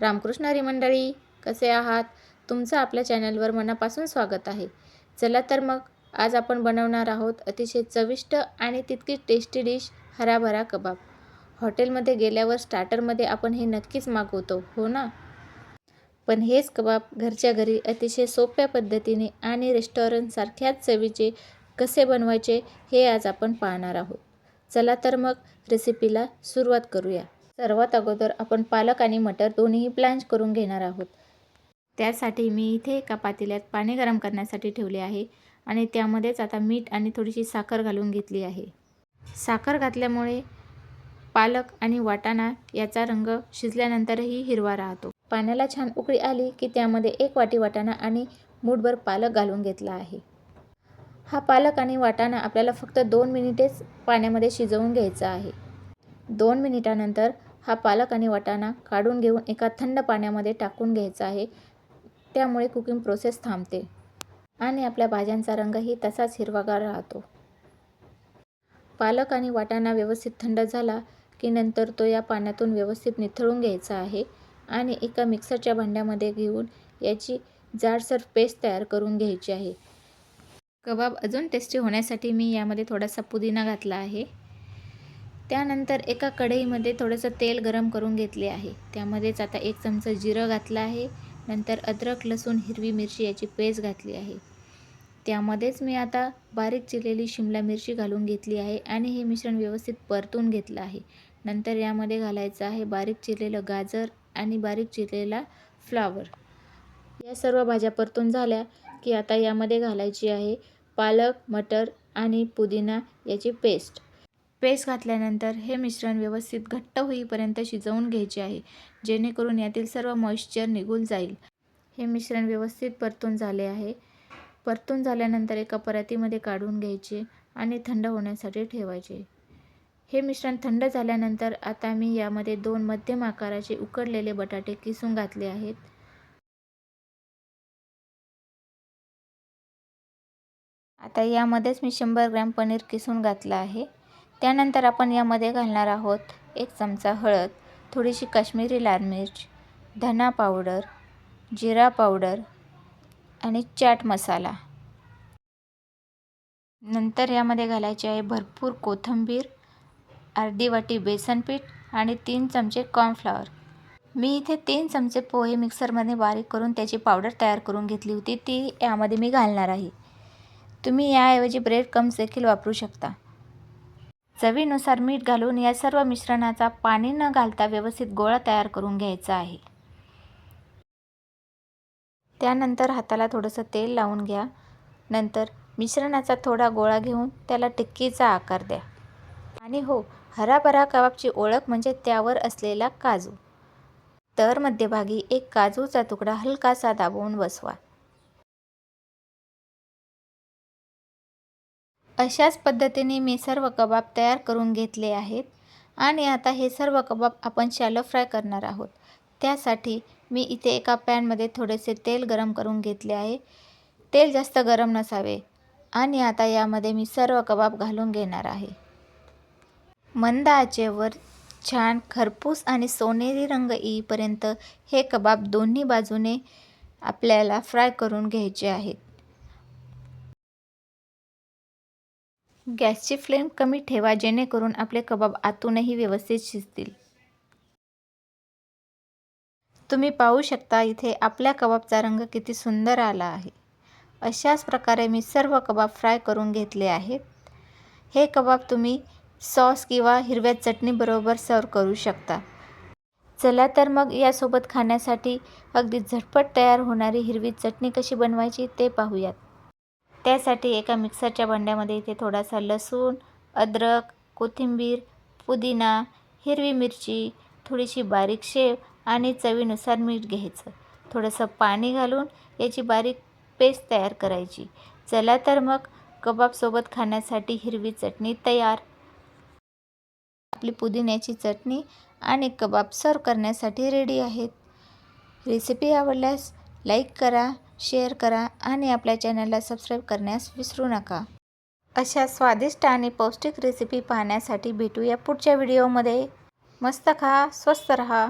रामकृष्णारी मंडळी कसे आहात? तुमचं आपल्या चॅनलवर मनापासून स्वागत आहे. चला तर मग आज आपण बनवणार आहोत अतिशय चविष्ट आणि तितकीच टेस्टी डिश हराभरा कबाब. हॉटेलमध्ये गेल्यावर स्टार्टरमध्ये आपण हे नक्कीच मागवतो हो ना? पण हेच कबाब घरच्या घरी अतिशय सोप्या पद्धतीने आणि रेस्टॉरंटसारख्याच चवीचे कसे बनवायचे हे आज आपण पाहणार आहोत. चला तर मग रेसिपीला सुरुवात करूया. सर्वात अगोदर आपण पालक आणि मटर दोन्हीही ब्लांच करून घेणार आहोत. त्यासाठी मी इथे एका पातेल्यात पाणी गरम करण्यासाठी ठेवले आहे आणि त्यामध्येच आता मीठ आणि थोडीशी साखर घालून घेतली आहे. साखर घातल्यामुळे पालक आणि वाटाणा याचा रंग शिजल्यानंतरही हिरवा राहतो. पाण्याला छान उकळी आली की त्यामध्ये एक वाटी वाटाणा आणि मूठभर पालक घालून घेतला आहे. हा पालक आणि वाटाणा आपल्याला फक्त दोन मिनिटेच पाण्यामध्ये शिजवून घ्यायचा आहे. दोन मिनिटानंतर हा पालक आणि वाटाणा काढून घेऊन एका थंड पाण्यामध्ये टाकून घ्यायचा आहे. त्यामुळे कुकिंग प्रोसेस थांबते. आणि आपल्या भाज्यांचा रंगही तसाच हिरवागार राहतो. पालक आणि वाटाणा व्यवस्थित थंड झाला की नंतर तो या पाण्यातून व्यवस्थित निथळून घ्यायचा आहे आणि एका मिक्सरच्या भांड्यामध्ये घेऊन याची जाडसर पेस्ट तयार करून घ्यायची आहे. कबाब अजून टेस्टी होण्यासाठी मी यामध्ये थोडासा पुदिना घातला आहे. त्यानंतर एका कढईमध्ये थोडंसं तेल गरम करून घेतले आहे. त्यामध्येच आता एक चमचा जिरं घातलं आहे. नंतर अद्रक लसूण हिरवी मिरची याची पेस्ट घातली आहे. त्यामध्येच मी आता बारीक चिरलेली शिमला मिरची घालून घेतली आहे आणि हे मिश्रण व्यवस्थित परतून घेतलं आहे. नंतर यामध्ये घालायचं आहे बारीक चिरलेलं गाजर आणि बारीक चिरलेला फ्लावर. या सर्व भाज्या परतून झाल्या की आता यामध्ये घालायची आहे पालक मटर आणि पुदिना याची पेस्ट. पेस्ट घातल्यानंतर हे मिश्रण व्यवस्थित घट्ट होईपर्यंत शिजवून घ्यायचे आहे जेणेकरून यातील सर्व मॉइश्चर निघून जाईल. हे मिश्रण व्यवस्थित परतून झाले आहे. परतून झाल्यानंतर एका परातीमध्ये काढून घ्यायचे आणि थंड होण्यासाठी ठेवायचे. हे मिश्रण थंड झाल्यानंतर आता मी यामध्ये दोन मध्यम आकाराचे उकडलेले बटाटे किसून घातले आहेत. आता यामध्येच मी शंभर ग्रॅम पनीर किसून घातलं आहे. त्यानंतर आपण यामध्ये घालणार आहोत एक चमचा हळद थोडीशी काश्मीरी लाल मिर्च धना पावडर जिरा पावडर आणि चाट मसाला. नंतर यामध्ये घालायचे आहे भरपूर कोथिंबीर अर्धी वाटी बेसन पीठ आणि तीन चमचे कॉर्नफ्लॉवर मी इथे तीन चमचे पोहे मिक्सरमध्ये बारीक करून त्याची पावडर तयार करून घेतली होती ती यामध्ये मी घालणार आहे. तुम्ही याऐवजी ब्रेड कम्स देखील वापरू शकता. चवीनुसार मीठ घालून या सर्व मिश्रणाचा पाणी न घालता व्यवस्थित गोळा तयार करून घ्यायचा आहे. त्यानंतर हाताला थोडंसं तेल लावून घ्या. नंतर मिश्रणाचा थोडा गोळा घेऊन त्याला टिक्कीचा आकार द्या. आणि हो हराभरा कबाबची ओळख म्हणजे त्यावर असलेला काजू. तर मध्यभागी एक काजूचा तुकडा हलकासा दाबवून बसवा. अशाच पद्धतीने मी सर्व कबाब तयार करून घेतले आहेत. आणि आता हे सर्व कबाब आपण शॅलो फ्राय करणार आहोत. त्यासाठी मी इथे एका पॅनमध्ये थोडेसे तेल गरम करून घेतले आहे. तेल जास्त गरम नसावे. आणि आता यामध्ये मी सर्व कबाब घालून घेणार आहे. मंद आचेवर छान खरपूस आणि सोनेरी रंग येईपर्यंत हे कबाब दोन्ही बाजूने आपल्याला फ्राय करून घ्यायचे आहेत. गॅसची फ्लेम कमी ठेवा जेणेकरून आपले कबाब आतूनही व्यवस्थित शिजतील. तुम्ही पाहू शकता इथे आपल्या कबाबचा रंग किती सुंदर आला आहे. अशाच प्रकारे मी सर्व कबाब फ्राय करून घेतले आहेत. हे कबाब तुम्ही सॉस किंवा हिरव्या चटणीबरोबर सर्व करू शकता. चला तर मग यासोबत खाण्यासाठी अगदी झटपट तयार होणारी हिरवी चटणी कशी बनवायची ते पाहूयात. त्यासाठी एका मिक्सरच्या भांड्यामध्ये इथे थोडासा लसूण अद्रक कोथिंबीर पुदिना हिरवी मिरची थोडीशी बारीक शेव आणि चवीनुसार मीठ घ्यायचं. थोडंसं पाणी घालून याची बारीक पेस्ट तयार करायची. चला तर मग कबाबसोबत खाण्यासाठी हिरवी चटणी तयार. आपली पुदिन्याची चटणी आणि कबाब सर्व करण्यासाठी रेडी आहेत. रेसिपी आवडल्यास लाईक करा शेअर करा आणि आपल्या चॅनलला सबस्क्राईब करण्यास विसरू नका. अशा स्वादिष्ट आणि पौष्टिक रेसिपी पाहण्यासाठी भेटूया पुढच्या व्हिडिओमध्ये मस्त खा स्वस्त रहा.